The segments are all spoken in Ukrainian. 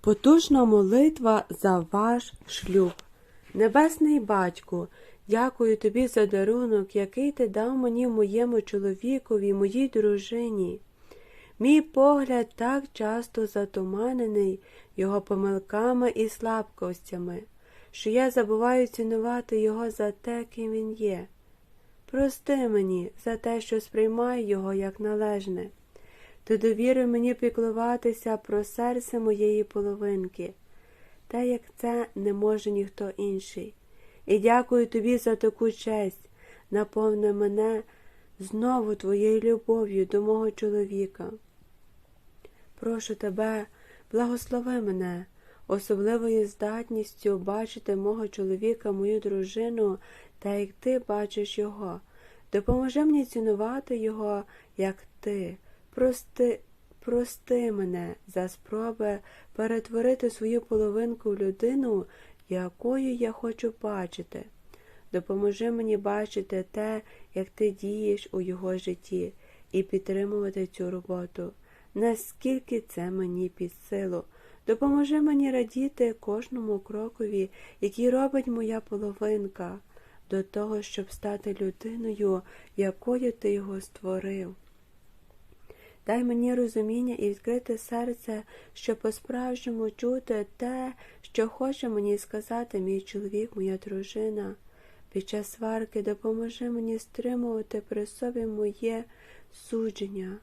Потужна молитва за ваш шлюб. Небесний батьку, дякую тобі за дарунок, який ти дав мені моєму чоловікові, моїй дружині. Мій погляд так часто затуманений його помилками і слабкостями, що я забуваю цінувати його за те, ким він є. Прости мені за те, що сприймаю його як належне. Ти довірив мені піклуватися про серце моєї половинки, те, як це не може ніхто інший. І дякую тобі за таку честь, наповни мене знову твоєю любов'ю до мого чоловіка. Прошу тебе, благослови мене, особливою здатністю бачити мого чоловіка, мою дружину, та як ти бачиш його. Допоможи мені цінувати його, як ти. Прости, прости мене за спроби перетворити свою половинку в людину, якою я хочу бачити. Допоможи мені бачити те, як ти дієш у його житті, і підтримувати цю роботу, наскільки це мені під силу. Допоможи мені радіти кожному крокові, який робить моя половинка, до того, щоб стати людиною, якою ти його створив. Дай мені розуміння і відкрите серце, щоб по-справжньому чути те, що хоче мені сказати мій чоловік, моя дружина. Під час сварки допоможи мені стримувати при собі моє судження,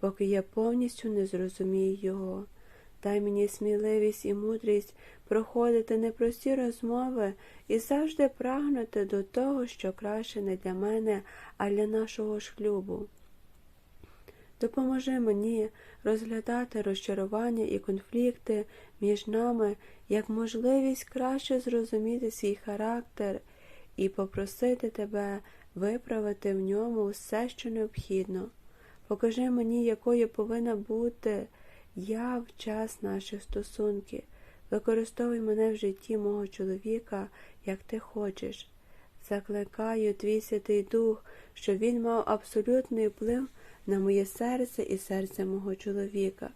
поки я повністю не зрозумію його. Дай мені сміливість і мудрість проходити непрості розмови і завжди прагнути до того, що краще не для мене, а для нашого шлюбу. Допоможи мені розглядати розчарування і конфлікти між нами як можливість краще зрозуміти свій характер і попросити тебе виправити в ньому все, що необхідно. Покажи мені, якою повинна бути я в час наших стосунків. Використовуй мене в житті мого чоловіка, як ти хочеш. Закликаю твій Святий Дух, щоб він мав абсолютний вплив на моє серце і серце мого чоловіка.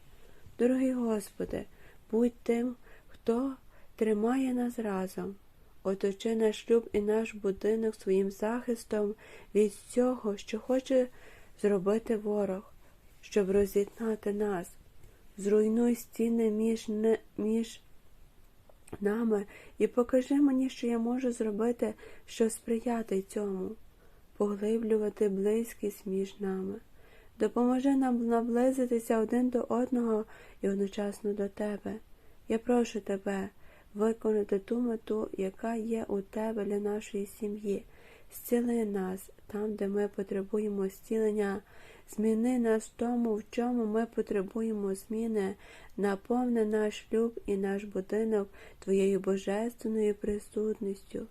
Дорогий Господи, будь тим, хто тримає нас разом. Оточи наш шлюб і наш будинок своїм захистом від цього, що хоче зробити ворог, щоб роз'єднати нас. Зруйнуй стіни між, між нами і покажи мені, що я можу зробити, щоб сприяти цьому, поглиблювати близькість між нами. Допоможи нам наблизитися один до одного і одночасно до тебе. Я прошу тебе виконати ту мету, яка є у тебе для нашої сім'ї. Зціли нас там, де ми потребуємо зцілення, зміни нас тому, в чому ми потребуємо зміни, наповни наш шлюб і наш будинок Твоєю божественною присутністю,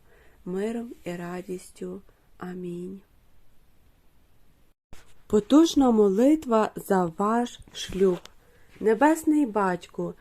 миром і радістю. Амінь. Потужна молитва за ваш шлюб. Небесний Батьку,